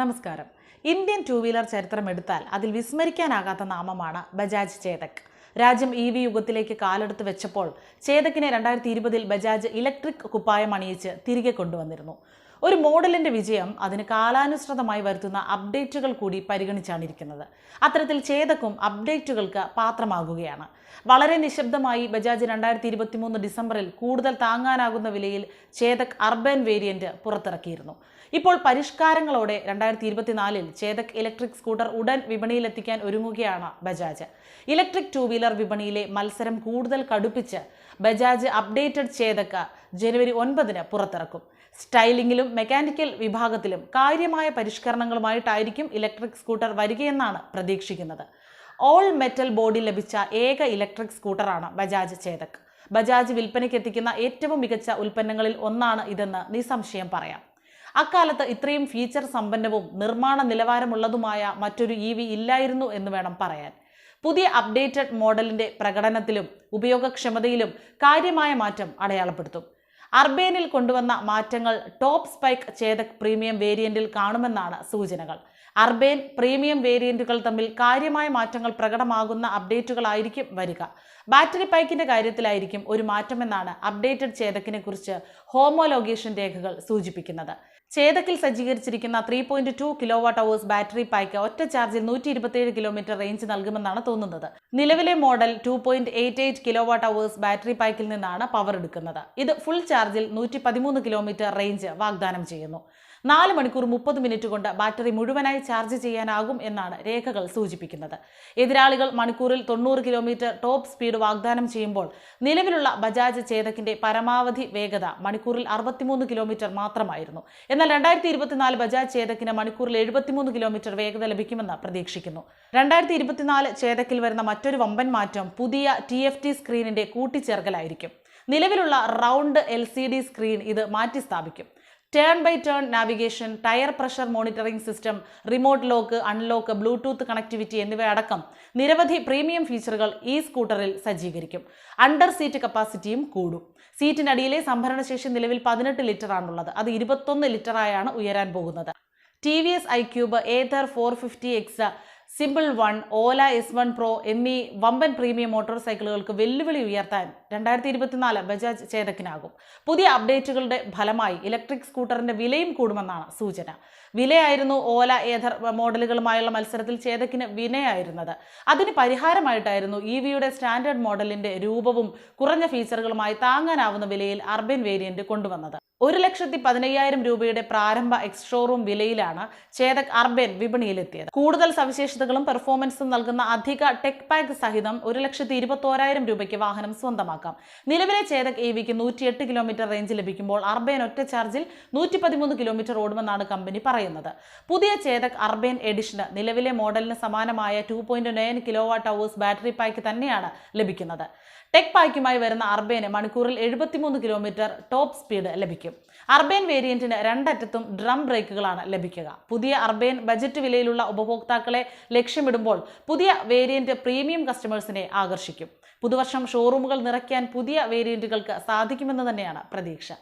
നമസ്കാരം. Indian two wheeler ചരിത്രം എടുത്താൽ അതിൽ വിസ്മരിക്കാനാകാത്ത നാമമാണ് ബജാജ് ചേതക്. രാജ്യം ഇ വി യുഗത്തിലേക്ക് കാലെടുത്ത് വെച്ചപ്പോൾ ചേതക്കിനെ രണ്ടായിരത്തി ഇരുപതിൽ ബജാജ് ഇലക്ട്രിക് കുപ്പായം അണിയിച്ച് തിരികെ കൊണ്ടുവന്നിരുന്നു. ഒരു മോഡലിന്റെ വിജയം അതിന് കാലാനുസൃതമായി വരുത്തുന്ന അപ്ഡേറ്റുകൾ കൂടി പരിഗണിച്ചാണ് ഇരിക്കുന്നത്. അത്തരത്തിൽ ചേതക്കും അപ്ഡേറ്റുകൾക്ക് പാത്രമാകുകയാണ്. വളരെ നിശബ്ദമായി ബജാജ് രണ്ടായിരത്തി ഇരുപത്തി മൂന്ന് ഡിസംബറിൽ കൂടുതൽ താങ്ങാനാകുന്ന വിലയിൽ ചേതക് അർബൻ വേരിയന്റ് പുറത്തിറക്കിയിരുന്നു. ഇപ്പോൾ പരിഷ്കാരങ്ങളോടെ രണ്ടായിരത്തി ഇരുപത്തിനാലിൽ ചേതക് ഇലക്ട്രിക് സ്കൂട്ടർ ഉടൻ വിപണിയിലെത്തിക്കാൻ ഒരുങ്ങുകയാണ് ബജാജ്. ഇലക്ട്രിക് ടു വീലർ വിപണിയിലെ മത്സരം കൂടുതൽ കടുപ്പിച്ച് ബജാജ് അപ്ഡേറ്റഡ് ചേതക് ജനുവരി ഒൻപതിന് പുറത്തിറക്കും. സ്റ്റൈലിംഗിലും മെക്കാനിക്കൽ വിഭാഗത്തിലും കാര്യമായ പരിഷ്കരണങ്ങളുമായിട്ടായിരിക്കും ഇലക്ട്രിക് സ്കൂട്ടർ വരികയെന്നാണ് പ്രതീക്ഷിക്കുന്നത്. ഓൾ മെറ്റൽ ബോഡി ലഭിച്ച ഏക ഇലക്ട്രിക് സ്കൂട്ടറാണ് ബജാജ് ചേതക്. ബജാജ് വിൽപ്പനയ്ക്ക് എത്തിക്കുന്ന ഏറ്റവും മികച്ച ഉൽപ്പന്നങ്ങളിൽ ഒന്നാണ് ഇതെന്ന് നിസ്സംശയം പറയാം. അക്കാലത്ത് ഇത്രയും ഫീച്ചർ സമ്പന്നവും നിർമ്മാണ നിലവാരമുള്ളതുമായ മറ്റൊരു ഇ വി ഇല്ലായിരുന്നു എന്ന് വേണം പറയാൻ. പുതിയ അപ്ഡേറ്റഡ് മോഡലിന്റെ പ്രകടനത്തിലും ഉപയോഗക്ഷമതയിലും കാര്യമായ മാറ്റം അടയാളപ്പെടുത്തും. അർബേനിൽ കൊണ്ടുവന്ന മാറ്റങ്ങൾ ടോപ്പ് സ്പൈക്ക് ചേതക് പ്രീമിയം വേരിയന്റിൽ കാണുമെന്നാണ് സൂചനകൾ. അർബേൻ പ്രീമിയം വേരിയന്റുകൾ തമ്മിൽ കാര്യമായ മാറ്റങ്ങൾ പ്രകടമാകുന്ന അപ്ഡേറ്റുകളായിരിക്കും വരിക. ബാറ്ററി പൈക്കിന്റെ കാര്യത്തിലായിരിക്കും ഒരു മാറ്റമെന്നാണ് അപ്ഡേറ്റഡ് ചേതക്കിനെ കുറിച്ച് ഹോമോലോഗേഷൻ രേഖകൾ സൂചിപ്പിക്കുന്നത്. ചേതക്കിൽ സജ്ജീകരിച്ചിരിക്കുന്ന three point two kilo watt hours battery pack ഒറ്റ ചാർജിൽ നൂറ്റി ഇരുപത്തിയേഴ് കിലോമീറ്റർ റേഞ്ച് നൽകുമെന്നാണ് തോന്നുന്നത്. നിലവിലെ model two point eight eight kilo watt hours battery പായ്ക്കിൽ നിന്നാണ് പവർ എടുക്കുന്നത്. ഇത് ഫുൾ ചാർജിൽ നൂറ്റി പതിമൂന്ന് കിലോമീറ്റർ റേഞ്ച് വാഗ്ദാനം ചെയ്യുന്നു. നാല് മണിക്കൂർ മുപ്പത് മിനിറ്റ് കൊണ്ട് ബാറ്ററി മുഴുവനായി ചാർജ് ചെയ്യാനാകും എന്നാണ് രേഖകൾ സൂചിപ്പിക്കുന്നത്. എതിരാളികൾ മണിക്കൂറിൽ തൊണ്ണൂറ് കിലോമീറ്റർ ടോപ്പ് സ്പീഡ് വാഗ്ദാനം ചെയ്യുമ്പോൾ നിലവിലുള്ള ബജാജ് ചേതക്കിന്റെ പരമാവധി വേഗത മണിക്കൂറിൽ അറുപത്തിമൂന്ന് കിലോമീറ്റർ മാത്രമായിരുന്നു. എന്നാൽ രണ്ടായിരത്തി ഇരുപത്തിനാല് ബജാജ് ചേതക്കിന് മണിക്കൂറിൽ എഴുപത്തിമൂന്ന് കിലോമീറ്റർ വേഗത ലഭിക്കുമെന്ന് പ്രതീക്ഷിക്കുന്നു. രണ്ടായിരത്തി ഇരുപത്തിനാല് ചേതക്കിൽ വരുന്ന മറ്റൊരു വമ്പൻ മാറ്റം പുതിയ ടി എഫ് ടി സ്ക്രീനിന്റെ കൂട്ടിച്ചേർക്കലായിരിക്കും. നിലവിലുള്ള round L C D screen ഇത് മാറ്റി സ്ഥാപിക്കും turn by turn navigation tyre pressure monitoring system remote lock unlock bluetooth connectivity എന്നിവയടക്കം നിരവധി പ്രീമിയം ഫീച്ചറുകൾ ഈ സ്കൂട്ടറിൽ സജ്ജീകരിക്കും. അണ്ടർ സീറ്റ് കപ്പാസിറ്റിയും കൂടും. സീറ്റിനടിയിലെ സംഭരണശേഷി നിലവിൽ പതിനെട്ട് ലിറ്റർ ആണുള്ളത്. അത് ഇരുപത്തൊന്ന് ലിറ്ററായാണ് ഉയരാൻ പോകുന്നത്. T V S I cube Ather four fifty X simple one Ola S one pro എന്നീ വമ്പൻ പ്രീമിയം മോട്ടോർ സൈക്കിളുകൾക്ക് വെല്ലുവിളി ഉയർത്താൻ രണ്ടായിരത്തി ഇരുപത്തിനാല് ബജാജ് ചേതക്കിനാകും. പുതിയ അപ്ഡേറ്റുകളുടെ ഫലമായി ഇലക്ട്രിക് സ്കൂട്ടറിന്റെ വിലയും കൂടുമെന്നാണ് സൂചന. വിലയായിരുന്നു ഓല ഏതർ മോഡലുകളുമായുള്ള മത്സരത്തിൽ ചേതക്കിന് വിനയായിരുന്നത്. അതിന് പരിഹാരമായിട്ടായിരുന്നു ഇ വിയുടെ സ്റ്റാൻഡേർഡ് മോഡലിന്റെ രൂപവും കുറഞ്ഞ ഫീച്ചറുകളുമായി താങ്ങാനാവുന്ന വിലയിൽ അർബൻ വേരിയന്റ് കൊണ്ടുവന്നത്. ഒരു ലക്ഷത്തി പതിനയ്യായിരം രൂപയുടെ പ്രാരംഭ എക്സ് ഷോറൂം വിലയിലാണ് ചേതക് അർബൻ വിപണിയിലെത്തിയത്. കൂടുതൽ സവിശേഷതകളും പെർഫോമൻസും നൽകുന്ന അധിക ടെക് പാക്ക് സഹിതം ഒരു ലക്ഷത്തി ഇരുപത്തോരായിരം രൂപയ്ക്ക് വാഹനം സ്വന്തമാക്കാം. നിലവിലെ ചേതക് എ വിക്ക് നൂറ്റിയെട്ട് കിലോമീറ്റർ റേഞ്ച് ലഭിക്കുമ്പോൾ അർബൻ ഒറ്റ ചാർജിൽ നൂറ്റി പതിമൂന്ന് കിലോമീറ്റർ ഓടുമെന്നാണ് കമ്പനി പറയുന്നത്. പുതിയ ചേതക് അർബൻ എഡിഷന് നിലവിലെ മോഡലിന് സമാനമായ two point nine kilo watt hours battery pack തന്നെയാണ് ലഭിക്കുന്നത്. ടെക് പാക്കുമായി വരുന്ന അർബേന് മണിക്കൂറിൽ എഴുപത്തിമൂന്ന് കിലോമീറ്റർ ടോപ്പ് സ്പീഡ് ലഭിക്കും. അർബേൻ വേരിയന്റിന് രണ്ടറ്റത്തും ഡ്രം ബ്രേക്കുകളാണ് ലഭിക്കുക. പുതിയ അർബേൻ ബജറ്റ് വിലയിലുള്ള ഉപഭോക്താക്കളെ ലക്ഷ്യമിടുമ്പോൾ പുതിയ വേരിയന്റ് പ്രീമിയം കസ്റ്റമേഴ്സിനെ ആകർഷിക്കും. പുതുവർഷം ഷോറൂമുകൾ നിറയ്ക്കാൻ പുതിയ വേരിയന്റുകൾക്ക് സാധിക്കുമെന്ന് തന്നെയാണ് പ്രതീക്ഷ.